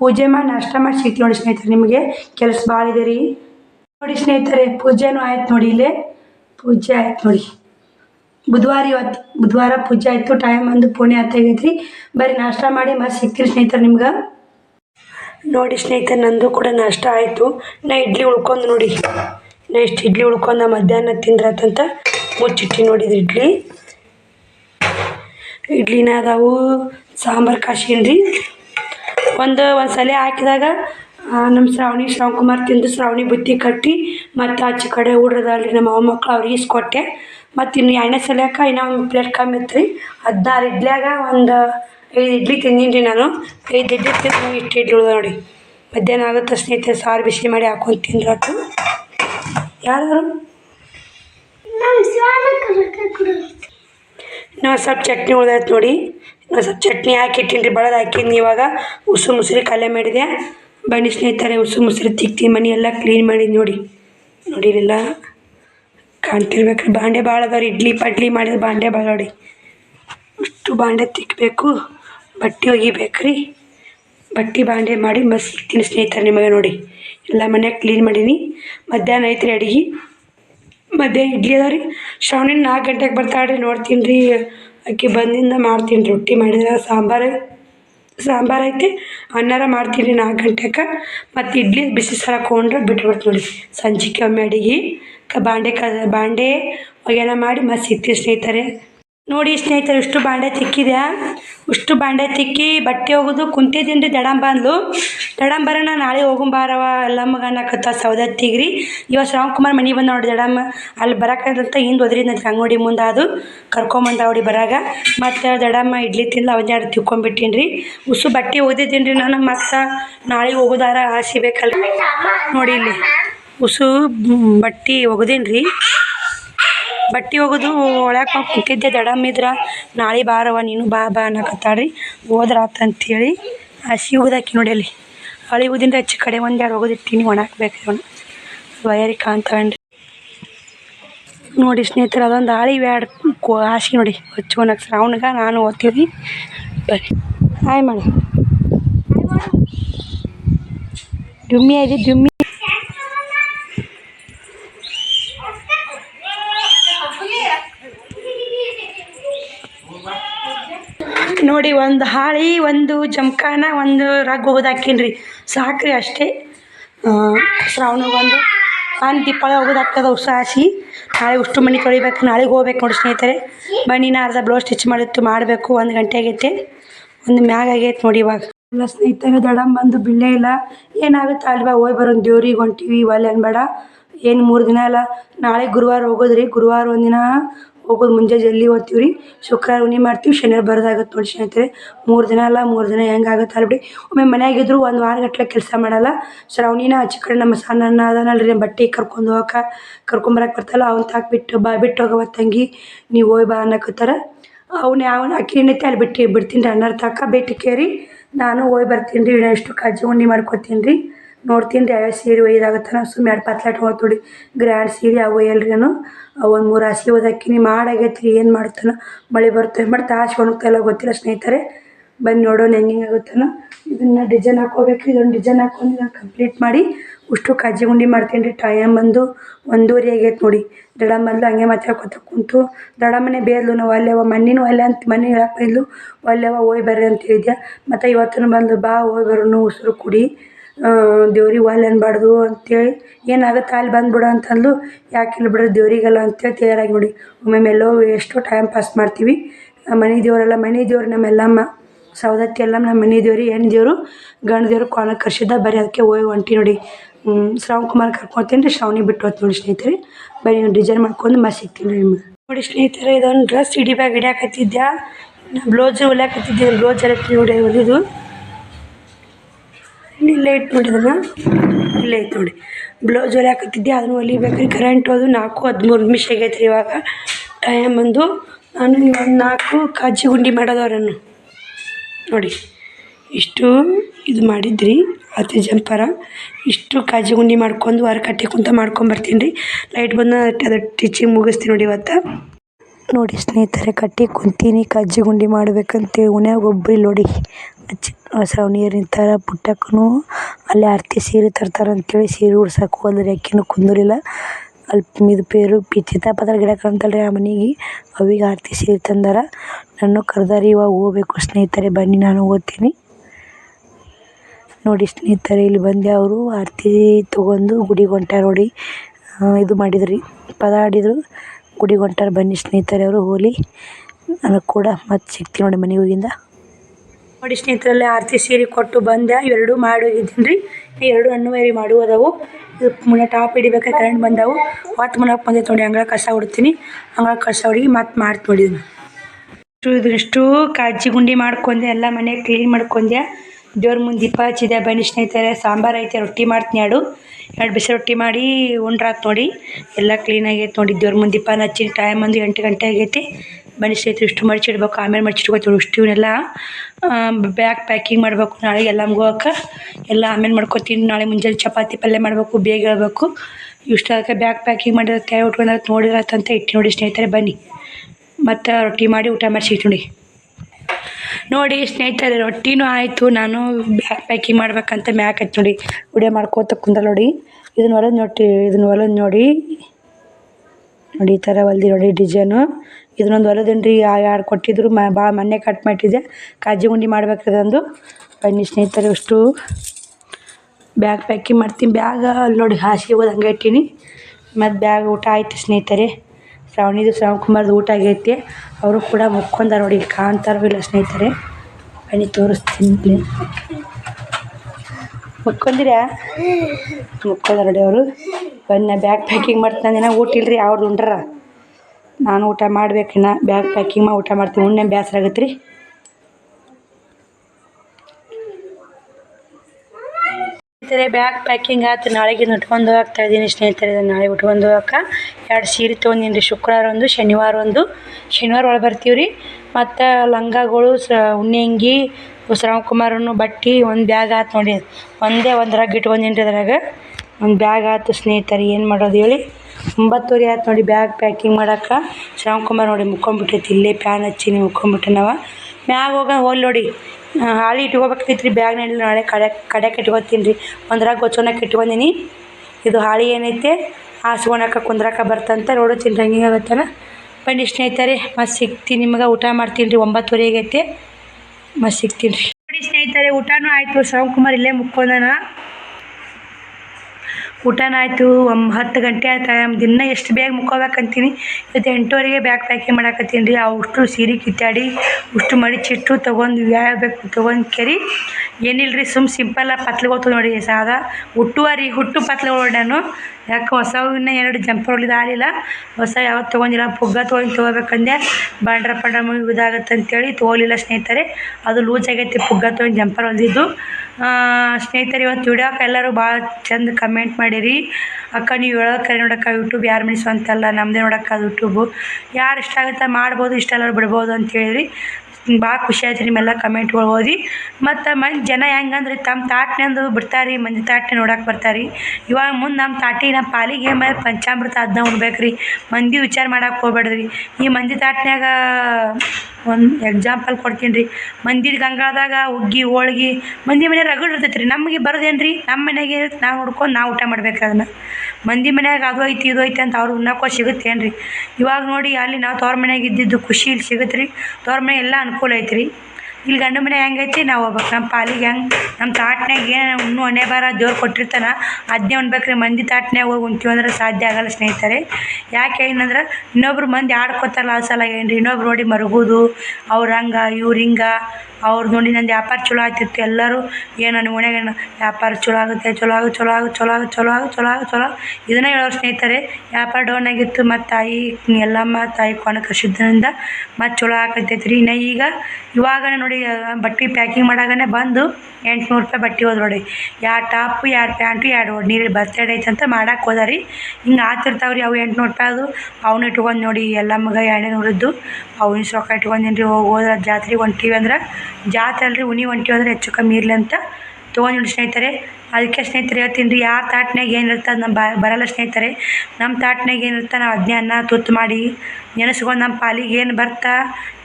ಪೂಜೆ ಮಾಡಿ ನಾಷ್ಟ ಮಾಡಿ ಸಿಗ್ತೀನಿ ನೋಡಿ ಸ್ನೇಹಿತರೆ ನಿಮಗೆ. ಕೆಲಸ ಭಾಳ ಇದೆ ರೀ. ನೋಡಿ ಸ್ನೇಹಿತರೆ, ಪೂಜೆನೂ ಆಯ್ತು ನೋಡಿ ಇಲ್ಲೇ. ಪೂಜೆ ಆಯ್ತು ನೋಡಿ. ಬುಧವಾರ ಇವತ್ತು ಬುಧವಾರ ಪೂಜೆ ಆಯಿತು ಟೈಮ್ ಒಂದು ಪುಣೆ ಹತ್ತಾಗೈತ್ರಿ ಬರೀ ನಾಷ್ಟ ಮಾಡಿ, ಮತ್ತೆ ಸಿಕ್ತೀರಿ ಸ್ನೇಹಿತರು ನಿಮ್ಗೆ. ನೋಡಿ ಸ್ನೇಹಿತರೆ, ನಂದು ಕೂಡ ನಾಷ್ಟ ಆಯಿತು. ನಾ ಇಡ್ಲಿ ಉಳ್ಕೊಂಡು ನೋಡಿ. ನಾ ಇಷ್ಟು ಇಡ್ಲಿ ಉಳ್ಕೊಂಡು ಮಧ್ಯಾಹ್ನ ತಿಂದ್ರಾತಂತ ಮುಚ್ಚಿಟ್ಟಿ ನೋಡಿದ್ರಿ ಇಡ್ಲಿ. ಇಡ್ಲಿನ ಅದಾವು, ಸಾಂಬಾರು ಕಾಶಿ ಏನ್ರಿ ಒಂದು ಒಂದು ಸಲ ಹಾಕಿದಾಗ ನಮ್ಮ ಶ್ರಾವಣಿ, ಶ್ರಾವಣ್ ಕುಮಾರ್ ತಿಂದು ಶ್ರಾವಣಿ ಬುತ್ತಿ ಕಟ್ಟಿ, ಮತ್ತು ಆಚೆ ಕಡೆ ಹುಡ್ರದಲ್ರಿ ನಮ್ಮ ಮಕ್ಕಳು ಅವ್ರಿಗೆ ಇಸ್ಕೊಟ್ಟೆ. ಮತ್ತು ಇನ್ನು ಎರಡನೇ ಸಲಕ್ಕೆ ಇನ್ನೂ ಒಂದು ಪ್ಲೇಟ್ ಕಮ್ಮಿ ಇತ್ತು ರೀ ಹದಿನಾರು ಇಡ್ಲಿಯಾಗ ಒಂದು ಐದು ಇಡ್ಲಿ ತಿಂದೀನಿ ರೀ ನಾನು. ಐದು ಇಡ್ಲಿ ತಿಂದು ಇಷ್ಟು ಇಡ್ಲಿ ಉಳ್ದು ನೋಡಿ ಮಧ್ಯಾಹ್ನ ಆಗುತ್ತೆ ಸ್ನೇಹಿತರೆ ಸಾರು ಬಿಸಿ ಮಾಡಿ ಹಾಕೊಂಡು ತಿಂದ್ರಾತು ಯಾರು ಇನ್ನೊಂದು ಸ್ವಲ್ಪ ಚಟ್ನಿ ಉಳ್ದೈತೆ ನೋಡಿ. ಇನ್ನೊಂದು ಸ್ವಲ್ಪ ಚಟ್ನಿ ಹಾಕಿ ಇಟ್ಟಿನಿ ರೀ ಬಳದು ಹಾಕಿನಿ ಇವಾಗ. ಉಸು ಮುಸ್ರಿ ಕಲೆ ಮಾಡಿದೆ. ಬನ್ನಿ ಸ್ನೇಹಿತರೆ ಉಸು ಮುಸ್ರಿ ತಿಕ್ತೀನಿ ಮನೆ ಎಲ್ಲ ಕ್ಲೀನ್ ಮಾಡಿದ್ದು ನೋಡಿ. ನೋಡಿ ಕಾಣ್ತಿರ್ಬೇಕು. ಬಾಂಡೆ ಭಾಳ ಅದಾವ್ರಿ ಇಡ್ಲಿ ಪಡ್ಲಿ ಮಾಡಿದ ಬಾಂಡೆ ಭಾಳ ನೋಡಿ. ಅಷ್ಟು ಬಾಂಡೆ ತಿಕ್ಕಬೇಕು ಬಟ್ಟೆ ಒಗಿಬೇಕು ರೀ ಬಟ್ಟೆ ಬಾಂಡೆ ಮಾಡಿ ಮಸ್ತ್ ಸಿಗ್ತೀನಿ ಸ್ನೇಹಿತರೆ ನಿಮಗೆ ನೋಡಿ. ಎಲ್ಲ ಮನ್ಯಾಗ ಕ್ಲೀನ್ ಮಾಡೀನಿ. ಮಧ್ಯಾಹ್ನ ಐತ್ರಿ ಅಡಿಗೆ. ಮಧ್ಯಾಹ್ನ ಇಡ್ಲಿ ಅದಾವ ರೀ. ಶ್ರಾವಣಿನ ನಾಲ್ಕು ಗಂಟೆಗೆ ಬರ್ತಾಳೆ ರೀ ನೋಡ್ತೀನಿ ರೀ. ಬಂದಿಂದ ಮಾಡ್ತೀನಿ ರೊಟ್ಟಿ ಮಾಡಿದ್ರೆ ಸಾಂಬಾರು. ಸಾಂಬಾರು ಐತಿ, ಅನ್ನಾರ ಮಾಡ್ತೀನಿ ನಾಲ್ಕು ಗಂಟೆಗೆ ಮತ್ತು ಇಡ್ಲಿ, ಬಿಸಿ ಸಾರು ಹಾಕೊಂಡ್ರೆ ಬಿಟ್ಬಿಡ್ತು ನೋಡಿ. ಸಂಜೆಗೆ ಒಮ್ಮೆ ಅಡಿಗೆ, ಕ ಬಾಂಡೆ ಕ ಬಾಂಡೆ ಒಗ್ಯಾನ ಮಾಡಿ ಮತ್ತೆ ಸಿಗ್ತೀವಿ ಸ್ನೇಹಿತರೆ. ನೋಡಿ ಸ್ನೇಹಿತರೆ, ಇಷ್ಟು ಬಾಂಡೆ ತಿಕ್ಕಿದೆ ಇಷ್ಟು ಬಾಂಡೆ ತಿಕ್ಕಿ ಬಟ್ಟೆ ಒಗೆದು ಕುಂತಿದ್ದೀನಿ ರೀ ದಡಂಬ ಅಂದ್ಲು ದಡಂಬರನ ನಾಳೆ ಹೋಗುಂಬಾರವ ಅನ್ನಕತ್ತ ಸೌದತ್ತಿಗೆ ರೀ ಇವತ್ತು ಶ್ರಾವಣ್ ಮನೆ ಬಂದ ನೋಡಿ ದಡಮ್ಮ ಅಲ್ಲಿ ಬರಕಂತ ಹಿಂದೆ ಒದ್ರಿದ್ನಂತ ಅಂಗಡಿ ಮುಂದೆ ಅದು ಕರ್ಕೊಂಬಂದ ಅವಡಿ ಬರಾಗ. ಮತ್ತು ದಡಮ್ಮ ಇಡ್ಲಿ ತಿಂದು ಅವನ್ನೆರಡು ತಿಕ್ಕೊಂಬಿಟ್ಟೀನಿ ರೀ ಉಸು ಬಟ್ಟೆ ಒಗ್ದಿದ್ದೀನಿ ರೀ ನಾನು ಮತ್ತು ನಾಳೆ ಹೋಗೋದಾರ ಆಸೆ ಬೇಕಲ್ರಿ ನೋಡಿ ಇಲ್ಲಿ ಉಸು ಬಟ್ಟೆ ಒಗ್ದೀನಿ ರೀ ಬಟ್ಟೆ ಒಗೆದು ಒಳಗೆ ಹೋಗಿ ಕುಂತಿದ್ದೆ. ಇದ್ರ, ನಾಳೆ ಬಾರವ್ವ, ನೀನು ಬಾ ಬಾ ಅನ್ನಕತ್ತಾಳ್ರಿ. ಹೋದ್ರ ಹೇಳಿ ಹಸಿ ಉಗ್ದಾಕಿ ನೋಡಿ ಅಲ್ಲಿ. ಹಳಿ ಉದಿನ ಹೆಚ್ಚು ಕಡೆ ಒಂದೆರಡು ಒಗೆದಿಟ್ಟಿನಿ ಒಣಾಕ್ಬೇಕು ಇವನು. ವಯರಿ ನೋಡಿ ಸ್ನೇಹಿತರೆ, ಅದೊಂದು ಹಾಳಿ ಎರಡು ಹಾಸಿ ನೋಡಿ. ಹಚ್ಕೊಳಕ್ಕೆ ಶ್ರಾವಣಗ ನಾನು ಓದ್ತೀವಿ. ಬರ್ರಿ. ಹಾಯ್ ಮಾಡಿ. ದುಮ್ಮಿ ಆಯ್ತು ದುಮ್ಮಿ ನೋಡಿ ಒಂದು ಹಾಳಿ, ಒಂದು ಜಮಖಾನ ಒಂದು ರಗ್ ಹೋಗೋದು ಹಾಕೀನಿ ಸಾಕ್ರಿ ಅಷ್ಟೇ. ಶ್ರಾವಣಗೆ ಒಂದು ದೀಪಾಳ ಹೋಗೋದು ಹಾಕದ ನಾಳೆ ಉಷ್ಟು ಮನೆ ತೊಳಿಬೇಕು, ನಾಳೆಗೆ ಹೋಗ್ಬೇಕು ನೋಡಿ ಸ್ನೇಹಿತರೆ. ಬನ್ನಿನ ಅರ್ಧ ಬ್ಲೌಸ್ ಸ್ಟಿಚ್ ಮಾಡಿತ್ತು, ಮಾಡಬೇಕು, ಒಂದು ಗಂಟೆ ಆಗೈತೆ. ಒಂದು ಮ್ಯಾಗ ಆಗೈತೆ ನೋಡಿ ಇವಾಗ. ಎಲ್ಲ ಸ್ನೇಹಿತರೆ ದಡಮ್ ಬಂದು ಬಿಲ್ಲೇ ಇಲ್ಲ. ಏನಾಗುತ್ತೆ ಅಲ್ವಾ ಹೋಗಿ ಬರೋ ದೇವ್ರಿಗೆ ಹೊಂಟೀವಿ ಒಲ್ಲೆ ಅನ್ಬೇಡ ಏನು ಮೂರು ದಿನ ಅಲ್ಲ ನಾಳೆ ಗುರುವಾರ ಹೋಗೋದ್ರಿ, ಗುರುವಾರ ಒಂದಿನ ಹೋಗೋದು ಮುಂಜಾನೆ ಜಲ್ದಿ ಹೋಗ್ತೀವಿ ರೀ. ಶುಕ್ರವಾರ ಉಣಿ ಮಾಡ್ತೀವಿ, ಶನಿವಾರ ಬರೋದಾಗತ್ತೆ ನೋಡಿ ಸ್ನೇಹಿತರೆ. ಮೂರು ದಿನ ಅಲ್ಲ, ಮೂರು ದಿನ ಹೆಂಗೆ ಆಗುತ್ತೆ ಅಲ್ಬಿಡಿ ಒಮ್ಮೆ ಮನ್ಯಾಗಿದ್ರು ಒಂದು ವಾರ ಗಟ್ಲೆ ಕೆಲಸ ಮಾಡಲ್ಲ. ಶ್ರಾವಣಿನ ಆಚೆ ಕಡೆ ನಮ್ಮ ಸಣ್ಣ ಅಣ್ಣ ಅದಾನಲ್ರಿ, ನಮ್ಮ ಬಟ್ಟೆ ಕರ್ಕೊಂಡು ಹೋಗಕ್ಕೆ ಕರ್ಕೊಂಬರಕ್ಕೆ ಬರ್ತಲ್ಲ ಅವ್ನು ತಾಕ್ಬಿಟ್ಟು ಬಾ, ಬಿಟ್ಟು ಹೋಗವ ತಂಗಿ. ನೀವು ಹೋಯ್ ಬಾ ಅನ್ನಕತ್ತಾರ. ಅವ್ನು ಯಾವ ಅಕ್ಕಿ ಏನೈತೆ ಅಲ್ಲಿ ಬಿಟ್ಟು, ಬಿಡ್ತೀನಿ ರೀ ಅಣ್ಣಾರ ತಾಕ. ಭೇಟಿ ಕೇರಿ, ನಾನು ಹೋಯ್ ಬರ್ತೀನಿ ರೀ ಇಷ್ಟು ಕಾಜಿ ಉಣ್ಣಿ ಮಾಡ್ಕೊತೀನಿ ರೀ. ನೋಡ್ತೀನಿ ರೀ, ಯಾವ್ಯಾವ ಸೀರೆ ಒಯ್ದಾಗತ್ತೆ ನಾವು ಸುಮ್ಮನೆ ಎರಡು ಪತ್ಲಾಟ್ ಹೋಗ್ತೋಡಿ ಗ್ರ್ಯಾಂಡ್ ಸೀರೆ ಅವು ಎಲ್ರಿ ಏನು ಅವು ಒಂದು ಮೂರು ಹಾಸಿಗೆ ಓದಾಕಿನಿ ಮಾಡಾಗೈತಿ ಏನು ಮಾಡ್ತಾನ, ಮಳೆ ಬರುತ್ತೆ. ಮಾಡ್ತಾ ತಾಸು ಒಣಗ್ತಾಯಿಲ್ಲ ಗೊತ್ತಿಲ್ಲ ಸ್ನೇಹಿತರೆ. ಬಂದು ನೋಡೋಣ ಹೆಂಗೆ ಹೆಂಗೆ ಆಗುತ್ತಾನ. ಇದನ್ನು ಡಿಸೈನ್ ಹಾಕೋಬೇಕು ಇದೊಂದು ಡಿಸೈನ್ ಹಾಕೊಂಡು ನಾನು ಕಂಪ್ಲೀಟ್ ಮಾಡಿ ಉಷ್ಟು ಕಜ್ಜಿ ಗುಂಡಿ ಮಾಡ್ತೀನಿ ರೀ. ಟೈಮ್ ಬಂದು ಒಂದೂವರೆ ಆಗೈತೆ ನೋಡಿ. ದಡ ಬಂದು ಹಂಗೆ ಮಾತಾಡ್ಕೊತ ಕುಂತು ದಡ ಮನೆ ಬೇರ್ಲು ನಾವು ಅಲ್ಲೇವ ಮಣ್ಣಿನ ಒಲ್ಲೆ ಅಂತ ಮನೆ ಹೇಳಕ್ಕೆ ಬೈದ್ಲು. ಒಲ್ಲೆವ ಹೋಯ್ ಬರ್ರಿ ಅಂತ ಹೇಳಿದ್ಯಾ. ಮತ್ತು ಇವತ್ತು ಬಂದು ಬಾ ಹೋಯ್ ಬರೋನು, ಉಸಿರು ಕುಡಿ. ದೇವ್ರಿಗೆ ಒಲ್ಲೆ ಅನ್ಬಾರ್ದು ಅಂತೇಳಿ, ಏನಾಗುತ್ತೆ ಅಲ್ಲಿ ಬಂದ್ಬಿಡು ಅಂತಂದ್ಲು, ಯಾಕೆ ಇಲ್ಲಿ ಬಿಡ್ರಿ ದೇವ್ರಿಗೆಲ್ಲ ಅಂತೇಳಿ ತಯಾರಾಗಿ ನೋಡಿ. ಒಮ್ಮೊಮ್ಮೆ ಎಲ್ಲೋ ಎಷ್ಟೋ ಟೈಮ್ ಪಾಸ್ ಮಾಡ್ತೀವಿ. ಮನೆ ದೇವರೆಲ್ಲ, ಮನೆ ದೇವ್ರು ನಮ್ಮ ಎಲ್ಲಮ್ಮ ಸೌದತ್ತಿ ಎಲ್ಲ ನಮ್ಮ ಮನೆ ದೇವ್ರಿ, ಹೆಣ್ಣು ದೇವರು, ಗಂಡು ದೇವರು ಕೋಣ ಕರ್ಸಿದ್ದ, ಬರೀ ಅದಕ್ಕೆ ಹೋಗಿ ಹೊಂಟಿ ನೋಡಿ. ಶ್ರವಣ್ ಕುಮಾರ್ ಕರ್ಕೊತೀನಿ ರೀ, ಶ್ರಾವಣಿ ಬಿಟ್ಟು ಹೋಗ್ತೀನಿ ನೋಡಿ ಸ್ನೇಹಿತರೆ. ಬರೀ ಡಿಸೈನ್ ಮಾಡ್ಕೊಂಡು ಮತ್ತೆ ಸಿಗ್ತೀನಿ ರೀ ನಿಮ್ಗೆ. ನೋಡಿ ಸ್ನೇಹಿತರೆ, ಇದೊಂದು ಡ್ರೆಸ್ ಹಿಡಿಬ್ಯಾಗ ಹಿಡಿಯಾಕತ್ತಿದ್ದೆ ಬ್ಲೌಸ್ ಹೊಲಿಯಾಕತ್ತಿದ್ದೆ ಬ್ಲೌಸ್ ಎಲ್ಲ ನೋಡಿ ಹೊಲಿದು ಇಲ್ಲೇ ನೋಡಿದನ ಇಲ್ಲೇ ಐತೆ ನೋಡಿ. ಬ್ಲೌಸ್ ಹೊಲಿಯಾಕತ್ತಿದ್ದೆ ಅದನ್ನು ಹೊಲಿಬೇಕ್ರಿ. ಕರೆಂಟ್ ಹೋದು ನಾಲ್ಕು, ಹದಿಮೂರು ನಿಮಿಷ ಆಗೈತೆ ರೀ ಇವಾಗ. ಟೈಮ್ ಬಂದು ನಾನು ಇವಾಗ ನಾಲ್ಕು ಕಾಜಿ ಗುಂಡಿ ಮಾಡೋದವ್ರನ್ನು. ನೋಡಿ, ಇಷ್ಟು ಇದು ಮಾಡಿದ್ರಿ ಅತಿ ಜಂಪರ. ಇಷ್ಟು ಕಾಜಿ ಗುಂಡಿ ಮಾಡ್ಕೊಂಡು ವಾರ ಕಟ್ಟಿ ಕುಂತ ಮಾಡ್ಕೊಂಬರ್ತೀನಿ ರೀ. ಲೈಟ್ ಬಂದು ಅದು ಟೀಚಿಂಗ್ ಮುಗಿಸ್ತೀನಿ ನೋಡಿ ಇವತ್ತು. ನೋಡಿ ಸ್ನೇಹಿತರೆ, ಕಟ್ಟಿ ಕುಂತೀನಿ ಕಜ್ಜಿ ಗುಂಡಿ ಮಾಡ್ಬೇಕಂತೇಳಿ ಉನ್ಯಾಗ ಒಬ್ಬರಿ ನೋಡಿ. ಅಚ್ಚ. ಶ್ರಾವಣಿಯರು ನಿಂತಾರ ಪುಟ್ಟಕ್ಕನು ಅಲ್ಲಿ ಆರತಿ ಸೀರೆ ತರ್ತಾರೆ ಅಂತೇಳಿ ಸೀರೆ ಉಡ್ಸಕ್ಕೆ ಹೋದ್ರೆ ಆಕಿನು ಕುಂದ್ರಿಲ್ಲ ಅಲ್ಲಿ ಇದು ಪೇರು ಪಿ ಸೀತಾಪತ್ರ ಗಿಡ ರೀ ಆ ಮನೆಗೆ. ಅವಿಗೆ ಆರತಿ ಸೀರೆ ತಂದಾರ. ನನ್ನ ಕರ್ದಾರಿ ಇವಾಗ ಹೋಗ್ಬೇಕು ಸ್ನೇಹಿತರೆ, ಬನ್ನಿ ನಾನು ಹೋಗ್ತೀನಿ. ನೋಡಿ ಸ್ನೇಹಿತರೆ, ಇಲ್ಲಿ ಬಂದೆ ಅವರು ಆರತಿ ತೊಗೊಂಡು ಗುಡಿಗೆ ಹೊಂಟಾರ ನೋಡಿ ಇದು ಮಾಡಿದ್ರಿ. ಪದ ಆಡಿದರು ಗುಡಿಗೆ ಬನ್ನಿ ಸ್ನೇಹಿತರೆ ಅವರು ಹೋಗಲಿ. ನನಗೆ ಕೂಡ ಮತ್ತೆ ಸಿಗ್ತೀನಿ ನೋಡಿ ಮನೆಗೆ ಹೋಗಿಂದ. ನೋಡಿ ಸ್ನೇಹಿತರಲ್ಲೇ ಆರತಿ ಸೀರೆ ಕೊಟ್ಟು ಬಂದೆ. ಇವೆರಡು ಮಾಡಿದ್ದೀನಿ ರೀ ಎರಡು ಹಣ್ಣುವೇರಿ ಮಾಡುವುದವು. ಇದು ಮುನ್ನ ಟಾಪ್ ಹಿಡಿಬೇಕಾದ್ರೆ ಕರೆಂಟ್ ಬಂದವು. ಹೊತ್ತು ಮುನ್ನಕ್ಕೆ ಬಂದೈತೆ ನೋಡಿ ಅಂಗಳ ಕಸ ಹೊಡ್ತೀನಿ ಅಂಗಳ ಕಸ ಹೊಡಿಗೆ ಮತ್ತೆ ಮಾಡ್ತು ನೋಡಿ ಇದನ್ನು ಇಷ್ಟು ಇದಿಷ್ಟು ಕಾಜಿ ಗುಂಡಿ ಮಾಡ್ಕೊಂಡೆ, ಎಲ್ಲ ಮನೆ ಕ್ಲೀನ್ ಮಾಡ್ಕೊಂಡೆ. ದೇವ್ರ ಮುಂದೆ ದೀಪ ಹಚ್ಚಿದೆ. ಬನ್ನಿ ಸ್ನೇಹಿತರೆ, ಸಾಂಬಾರು ಐತೆ, ರೊಟ್ಟಿ ಮಾಡ್ತೀನಿ ಎರಡು ಎರಡು ಬಿಸಿ ರೊಟ್ಟಿ ಮಾಡಿ ಉಂಡ್ರಾಕ್ ನೋಡಿ. ಎಲ್ಲ ಕ್ಲೀನ್ ಆಗೈತೆ ನೋಡಿ ದೇವ್ರ ಮುಂದೆ ದೀಪ ಹಚ್ಚಿ ಟೈಮ್ ಒಂದು ಎಂಟು ಗಂಟೆ ಆಗೈತಿ. ಸ್ನೇಹಿತರೆ, ಇಷ್ಟು ಮಡಿಚಿಡ್ಬೇಕು, ಆಮೇಲೆ ಮಡಿಚಿಟ್ಕೋತೀವಿ ಇಷ್ಟು ಇವನ್ನೆಲ್ಲ ಬ್ಯಾಗ್ ಪ್ಯಾಕಿಂಗ್ ಮಾಡಬೇಕು, ನಾಳೆ ಎಲ್ಲ ಮುಗೋಕೆ ಎಲ್ಲ ಆಮೇಲೆ ಮಾಡ್ಕೊತೀನಿ, ನಾಳೆ ಮುಂಜಾನೆ ಚಪಾತಿ ಪಲ್ಯ ಮಾಡಬೇಕು, ಬೇಗ ಹೇಳಬೇಕು. ಇಷ್ಟು ಅದಕ್ಕೆ ಬ್ಯಾಗ್ ಪ್ಯಾಕಿಂಗ್ ಮಾಡಿದ್ರೆ ಕೈ ಉಟ್ಕೊಂಡ್ರೆ ನೋಡಿರತ್ತಂತ ಇಟ್ಟು ನೋಡಿ ಸ್ನೇಹಿತರೆ, ಬನ್ನಿ. ಮತ್ತು ರೊಟ್ಟಿ ಮಾಡಿ ಊಟ ಮಾಡಿಸಿ ನೋಡಿ. ನೋಡಿ ಸ್ನೇಹಿತರೆ, ರೊಟ್ಟಿನೂ ಆಯಿತು, ನಾನು ಬ್ಯಾಗ್ ಪ್ಯಾಕಿಂಗ್ ಮಾಡ್ಬೇಕಂತ ಮ್ಯಾಕ್ ಹಚ್ಚಿ ನೋಡಿ. ವಿಡಿಯೋ ಮಾಡ್ಕೋತ ಕುಂದ ನೋಡಿ. ಇದನ್ನ ಹೊಲದ ನೋಡಿ, ಇದನ್ನ ಹೊಲದ್ ನೋಡಿ. ನೋಡಿ ಈ ಥರ ಹೊಲ್ದಿ ನೋಡಿ, ಡಿಸೈನು. ಇದನ್ನೊಂದು ಹೊಲದೇನು ರೀ ಯಾರು ಕೊಟ್ಟಿದ್ರು, ಮ, ಭಾಳ ಮೊನ್ನೆ ಕಟ್ ಮಾಡಿದೆ. ಕಾಜಿ ಗುಂಡಿ ಮಾಡ್ಬೇಕ್ರಿ ಅದೊಂದು. ಬನ್ನಿ ಸ್ನೇಹಿತರೆ, ಅಷ್ಟು ಬ್ಯಾಗ್ ಪ್ಯಾಕಿಂಗ್ ಮಾಡ್ತೀನಿ. ಬ್ಯಾಗ ಅಲ್ಲಿ ನೋಡಿ, ಹಾಸಿಗೆ ಹೋದ ಹಂಗೆ ಇಟ್ಟೀನಿ. ಮತ್ತು ಬ್ಯಾಗ್ ಊಟ ಆಯ್ತು ಸ್ನೇಹಿತರೆ. ಶ್ರಾವಣಿದು ಶ್ರಾವಣ್ ಕುಮಾರ್ದು ಊಟ ಆಗೈತಿ. ಅವರು ಕೂಡ ಮುಕ್ಕೊಂಡಾರ ನೋಡಿ ಕಾಣ್ತಾರೋ ಇಲ್ಲ ಸ್ನೇಹಿತರೆ. ಬನ್ನಿ ತೋರಿಸ್ತೀನಿ. ಮುಕ್ಕೊಂಡಾರ ಮುಕ್ಕೊಂದ ನೋಡಿ ಅವರು. ಬನ್ನಿ ಬ್ಯಾಗ್ ಪ್ಯಾಕಿಂಗ್ ಮಾಡ್ತಾನೆ. ಊಟ ಇಲ್ರಿ ಅವ್ರದ್ದು ಉಂಡ್ರ? ನಾನು ಊಟ ಮಾಡ್ಬೇಕು ಇನ್ನು. ಬ್ಯಾಗ್ ಪ್ಯಾಕಿಂಗ್ ಮಾಡಿ ಊಟ ಮಾಡ್ತೀನಿ. ಉಣ್ಣೆ ಬೇಸರ ಆಗತ್ತೆ ರೀ ಸ್ನೇಹಿತರೆ, ಬ್ಯಾಗ್ ಪ್ಯಾಕಿಂಗ್ ಆಯ್ತು. ನಾಳೆಗೆ ಉಟ್ಕೊಂಡು ಹೋಗ್ತಾ ಇದ್ದೀನಿ ಸ್ನೇಹಿತರೆ. ನಾಳೆ ಉಟ್ಕೊಂಡು ಹೋಗಕ್ಕೆ. ಎರಡು ಸೀರೆ ತೊಗೊಂಡಿನಿ. ರೀ ಶುಕ್ರವಾರ ಒಂದು, ಶನಿವಾರ ಒಂದು. ಶನಿವಾರ ಒಳಗೆ ಬರ್ತೀವಿ ರೀ ಮತ್ತು ಲಂಗಗಳು, ಸ ಉಣ್ಣೆ ಅಂಗಿ ಶ್ರವಣಕುಮಾರನು ಬಟ್ಟೆ ಒಂದು ಬ್ಯಾಗ್ ಆಯ್ತು ನೋಡಿ. ಒಂದೇ ಒಂದು ರಗ್ ಇಟ್ಕೊಂಡೀನಿ ರೀ ಅದ್ರಾಗ ಒಂದು ಬ್ಯಾಗ್ ಆಯ್ತು ಸ್ನೇಹಿತರೆ. ಏನು ಮಾಡೋದು ಹೇಳಿ. ಒಂಬತ್ತುವರೆ ಆಯ್ತು ನೋಡಿ ಬ್ಯಾಗ್ ಪ್ಯಾಕಿಂಗ್ ಮಾಡಕ್ಕೆ. ಶ್ರವಣಕುಮಾರ್ ನೋಡಿ ಮುಕ್ಕೊಂಬಿಟ್ಟೈತಿ ಇಲ್ಲೇ ಪ್ಯಾನ್ ಹಚ್ಚಿ ನಾವು ಮ್ಯಾಗ ಹೋಗ ಹೋಲ್ ನೋಡಿ. ಹಾಳಿ ಇಟ್ಕೋಬೇಕಾಗಿತ್ತು ರೀ ಬ್ಯಾಗ್ನಲ್ಲಿ ನಾಳೆ ಕಡೆ ಕಡೆಗೆ ಕಟ್ಕೊತೀನಿ ರೀ. ಒಂದ್ರಾಗ ಗೊಚ್ಚೋನಕ್ಕೆ ಇಟ್ಕೊಂಡೀನಿ. ಇದು ಹಾಳಿ ಏನೈತೆ? ಹಾಸ್ಕೊಳಕ್ಕೆ ಕುಂದ್ರಾಕ ಬರ್ತಂತ ನೋಡುತ್ತೀನಿ ಹಂಗೆ ಆಗುತ್ತಲ್ಲ ಬನ್ನಿ ಸ್ನೇಹಿತರೆ ಮತ್ತೆ ಸಿಗ್ತೀನಿ ನಿಮಗೆ. ಊಟ ಮಾಡ್ತೀನಿ ರೀ. ಒಂಬತ್ತುವರೆ ಆಗೈತೆ ಮತ್ತೆ ಸಿಗ್ತೀನಿ ರೀ. ನೋಡಿ ಸ್ನೇಹಿತರೆ, ಊಟನೂ ಆಯಿತು. ಶ್ರವಣ್ ಇಲ್ಲೇ ಮುಕ್ಕೊಂಡನ. ಊಟನ ಆಯಿತು ಒಂದು ಹತ್ತು ಗಂಟೆ ಆಯ್ತು ದಿನ ಎಷ್ಟು ಬೇಗ ಮುಕ್ಕೋಬೇಕಂತೀನಿ. ಇವತ್ತು ಎಂಟುವರೆಗೆ ಬ್ಯಾಗ್ ಪ್ಯಾಕಿಂಗ್ ಮಾಡಾಕತ್ತೀನಿ ರೀ. ಅಷ್ಟು ಸೀರೆ ಕಿತ್ತಾಡಿ ಅಷ್ಟು ಮಡಿಚಿಟ್ಟು ತೊಗೊಂಡು ಯಾವ ಬೇಕು ತೊಗೊಂಡು ಕೆರಿ. ಏನಿಲ್ಲ ರೀ ಸುಮ್ಮ ಸಿಂಪಲ್ಲ ಪತ್ಲಗೋತು ನೋಡಿ ಸಾದಾ. ಹುಟ್ಟುವ ರೀ, ಹುಟ್ಟು ಪತ್ಲಗಳು ನಾನು ಯಾಕೆ ಹೊಸವು ಇನ್ನೂ ಎರಡು ಜಂಪರ್ ಹೊಲಿದು ಆಗಲಿಲ್ಲ ಹೊಸ ಯಾವತ್ತು ತೊಗೊಂಡಿಲ್ಲ, ಪುಗ್ಗ ತೊಗೊಂಡು ತೊಗೋಬೇಕಂದೆ. ಬಾಂಡ್ರ ಪಂಡ್ರ ಇದಾಗತ್ತೆ ಅಂತೇಳಿ ತೊಗೊಲಿಲ್ಲ ಸ್ನೇಹಿತರೆ. ಅದು ಲೂಸ್ ಆಗೈತಿ, ಪುಗ್ಗ ತೊಗೊಂಡು ಜಂಪರ್ ಹೊಲಿದಿದ್ದು. ಸ್ನೇಹಿತರೆ, ಇವತ್ತು ವಿಡಿಯೋಕ್ಕೆ ಎಲ್ಲರೂ ಭಾಳ ಚಂದ ಕಮೆಂಟ್ ಮಾಡಿರಿ. ಅಕ್ಕ, ನೀವು ಹೇಳೋಕೆ ನೋಡಕ್ಕ ಯೂಟ್ಯೂಬ್ ಯಾರು ಮಿಸ್ ಅಂತಲ್ಲ ನಮ್ಮದೇ ನೋಡಕ್ಕ ಯೂಟ್ಯೂಬು ಯಾರು ಇಷ್ಟ ಆಗುತ್ತೆ ಮಾಡ್ಬೋದು, ಇಷ್ಟ ಎಲ್ಲರೂ ಬಿಡ್ಬೋದು ಅಂತ ಹೇಳಿರಿ ಭಾಳ ಖುಷಿ ಆಯ್ತು ನಿಮ್ಮೆಲ್ಲ ಕಮೆಂಟ್ಗಳು ಓದಿ. ಮತ್ತು ಮಂದಿ ಜನ ಹೆಂಗಂದ್ರೆ ತಮ್ಮ ತಾಟ್ನಂದು ಬಿಡ್ತಾರೆ ರೀ ಮಂದಿ ತಾಟ್ನೆ ನೋಡಕ್ಕೆ ಬರ್ತಾರೆ. ರೀ ಇವಾಗ ಮುಂದೆ ನಮ್ಮ ತಾಟಿ ನಮ್ಮ ಪಾಲಿಗೆ ಮೇಲೆ ಪಂಚಾಮೃತ ಅದನ್ನ ಉಣ್ಬೇಕು ರೀ ಮಂದಿ ವಿಚಾರ ಮಾಡಕ್ಕೆ ಹೋಗ್ಬೇಡ್ರಿ. ಈ ಮಂದಿ ತಾಟ್ನ್ಯಾಗ ಒಂದು ಎಕ್ಸಾಂಪಲ್ ಕೊಡ್ತೀನಿ ರೀ. ಮಂದಿ ಗಂಗಾದಾಗ ಹುಗ್ಗಿ, ಹೋಳ್ಗಿ, ಮಂದಿ ಮನೆ ರಗಡ್ ಇರ್ತೈತೆ ರೀ ನಮಗೆ ಬರೋದೇನು ರೀ ನಮ್ಮ ಮನೆಗೆ ನಾವು ನೋಡ್ಕೊಂಡು ನಾವು ಊಟ ಮಾಡ್ಬೇಕು ಅದನ್ನು. ಮಂದಿ ಮನ್ಯಾಗ ಅದು ಐತಿ, ಇದು ಐತಿ ಅಂತ ಅವ್ರು ಉಣ್ಣಕ್ಕೋ ಸಿಗುತ್ತೇನು ರೀ ಇವಾಗ ನೋಡಿ ಅಲ್ಲಿ ನಾವು ತವ್ರ ಮನ್ಯಾಗ ಇದ್ದಿದ್ದು ಖುಷಿ ಇಲ್ಲಿ ಸಿಗುತ್ತೆ ರೀ. ತವ್ರ ಮನೆ ಎಲ್ಲ ಅನುಕೂಲ ಐತೆ ರೀ ಇಲ್ಲಿ ಗಂಡು ಮನೆ ಹೆಂಗೈತಿ ನಾವು ಹೋಗ್ಬೇಕು ನಮ್ಮ ಪಾಲಿಗೆ ಹೆಂಗೆ, ನಮ್ಮ ತಾಟ್ನಾಗ ಏನು ಉಣ್ಣು, ಹಣೆ ಬಾರ ದೇವ್ರು ಕೊಟ್ಟಿರ್ತಾನ ಅದನ್ನೇ ಉಣ್ಬೇಕ್ರಿ. ಮಂದಿ ತಾಟ್ನಾಗ ಹೋಗಿ ಉಣ್ತೀವಿ ಅಂದ್ರೆ ಸಾಧ್ಯ ಆಗಲ್ಲ ಸ್ನೇಹಿತರೆ. ಯಾಕೆ ಏನಂದ್ರೆ ಇನ್ನೊಬ್ರು ಮಂದಿ ಆಡ್ಕೊತಾರಲ್ಲ ಆ ಸಲ ಏನು ರೀ ಇನ್ನೊಬ್ರು ನೋಡಿ ಮರುಗುದು ಅವ್ರು ಹಂಗೆ ಇವ್ರು ಹಿಂಗೆ ಅವ್ರು ನೋಡಿ ನಂದು ವ್ಯಾಪಾರ ಚಲೋ ಆಗ್ತಿತ್ತು. ಎಲ್ಲರೂ ಏನು ನನ್ನ ಮನ್ಯಾಗ ವ್ಯಾಪಾರ ಚಲೋ ಆಗುತ್ತೆ ಚಲೋ ಆಗುತ್ತೆ ಚಲೋ ಆಗುತ್ತೆ ಚಲೋ ಆಗುತ್ತೆ ಚಲೋ ಆಗುತ್ತೆ ಚಲೋ ಆಗುತ್ತೆ, ಚಲೋ ಇದನ್ನ ಹೇಳೋರು ಸ್ನೇಹಿತರೆ, ವ್ಯಾಪಾರ ಡೌನ್ ಆಗಿತ್ತು ಮತ್ತು ತಾಯಿ ಎಲ್ಲಮ್ಮ ತಾಯಿ ಕೊನೆ ಸಿದ್ಧನಿಂದ ಮತ್ತು ಚಲೋ ಆಗತೈತಿ ರೀ ಇನ್ನು ಈಗ ಇವಾಗನೇ ನೋಡಿ, ಬಟ್ಟೆ ಪ್ಯಾಕಿಂಗ್ ಮಾಡಾಗನೇ ಬಂದು ಎಂಟ್ನೂರು ರೂಪಾಯಿ ಬಟ್ಟೆ ಹೋದ್ ನೋಡಿ. ಎರಡು ಟಾಪು ಎರಡು ಪ್ಯಾಂಟು ಎರಡು ಒಡ್ನೀರು ಬರ್ತಡೇ ಐತೆ ಅಂತ ಮಾಡಕ್ಕೆ ಹೋದ ರೀ ಹಿಂಗೆ ಆತಿರ್ತಾವ್ರಿ ಅವು ಎಂಟುನೂರು ರೂಪಾಯಿ ಅದು. ಅವನು ಇಟ್ಕೊಂಡು ನೋಡಿ ಎಲ್ಲಮ್ಮಗ ಎಣ್ಣೆ ನೂರದ್ದು. ಅವನ ರೊಕ್ಕ ಇಟ್ಕೊಂಡೀನಿ ರೀ ಹೋಗಿ ಹೋದ್ರೆ ಜಾತ್ರೆಗೆ ಹೊಂಟೀವಿ ಅಂದ್ರೆ ಜಾತ್ರೆ ಉನಿ ಒಂಟಿ ಹೋದ್ರೆ ಹೆಚ್ಚು ಕಮ್ಮಿ ಇರಲಿ ಅಂತ ತೊಗೊಂಡು ಸ್ನೇಹಿತರೆ. ಅದಕ್ಕೆ ಸ್ನೇಹಿತರೆ ಹೇಳ್ತೀನಿ ರೀ, ಯಾರ ತಾಟ್ನಾಗ ಏನಿರ್ತದೆ ನಮ್ಮ ಬರಲ್ಲ ಸ್ನೇಹಿತರೆ. ನಮ್ಮ ತಾಟ್ನಾಗ ಏನು ಇರ್ತಾ ನಾವು ಅದನ್ನೇ ಅನ್ನ, ತುತ್ತು ಮಾಡಿ ನೆನೆಸ್ಕೊಂಡು ನಮ್ಮ ಪಾಲಿಗೆ ಏನು ಬರ್ತಾ?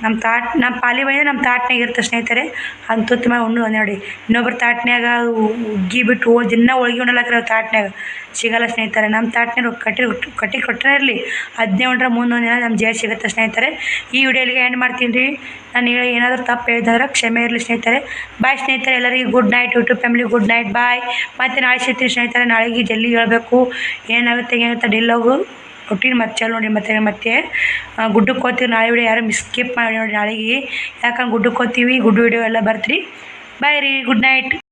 ನಮ್ಮ ತಾಟ್ ನಮ್ಮ ಪಾಲಿ ಬಂದರೆ ನಮ್ಮ ತಾಟ್ನಾಗ ಇರ್ತದೆ ಸ್ನೇಹಿತರೆ. ಅದು ತುತ್ತು ಮಾಡಿ ಉಣ್ಣು ನೋಡಿ. ಇನ್ನೊಬ್ರ ತಾಟ್ನ್ಯಾಗ ಉಗ್ಗಿ ಬಿಟ್ಟು ದಿನ ಹೋಳ್ಗೆ ಉಣ್ಣಲಕ್ರ ತಾಟ್ನ್ಯಾಗ. ಸಿಗಲ್ಲ ಸ್ನೇಹಿತರೆ ನಮ್ಮ ತಾಟ್ನ್ಯಾಗ ಕಟ್ಟಿ ಕಟ್ಟಿ ಕೊಟ್ಟರೆ ಇರಲಿ. ಹದಿನೇ ಉಂಡ್ರೆ ಮುಂದೊಂದು ದಿನ ನಮ್ಮ ಜಯ ಸಿಗುತ್ತೆ ಸ್ನೇಹಿತರೆ. ಈ ವಿಡಿಯೋಲಿಗೆ ಎಂಡ್ ಮಾಡ್ತೀನಿ. ರೀ ನಾನು ಹೇಳಿ ಏನಾದರೂ ತಪ್ಪು ಹೇಳಿದ್ರೆ ಕ್ಷಮೆ ಇರಲಿ ಸ್ನೇಹಿತರೆ. ಬಾಯ್ ಸ್ನೇಹಿತರೆ, ಎಲ್ಲರಿಗೂ good night YouTube family good night bye ಮತ್ತು ನಾಳೆ ಸಿಗ್ತೀನಿ ಸ್ನೇಹಿತರೆ. ನಾಳೆಗೆ ಜಲ್ದಿ ಹೇಳಬೇಕು. ಏನಾಗುತ್ತೆ ಏನಾಗುತ್ತೆ ಡಿಲ್ಲೋಗು ರೊಟೀನ್ ಮತ್ತೆ ಚಲ್ ನೋಡಿ, ಮತ್ತೆ ಮತ್ತೆ ಗುಡ್ಡಕ್ಕೆ ಹೋಗ್ತೀವಿ ನಾಳೆ ವಿಡಿಯೋ ಯಾರು ಮಿಸ್ ಸ್ಕಿಪ್ ಮಾಡಿ ನೋಡಿ ನಾಳೆಗೆ. ಯಾಕಂದ್ರೆ ಗುಡ್ಡಕ್ಕೆ ಹೋಗ್ತೀವಿ ಗುಡ್ಡು ವಿಡಿಯೋ ಎಲ್ಲ ಬರ್ತೀರಿ. ಬಾಯ್ ರೀ ಗುಡ್ ನೈಟ್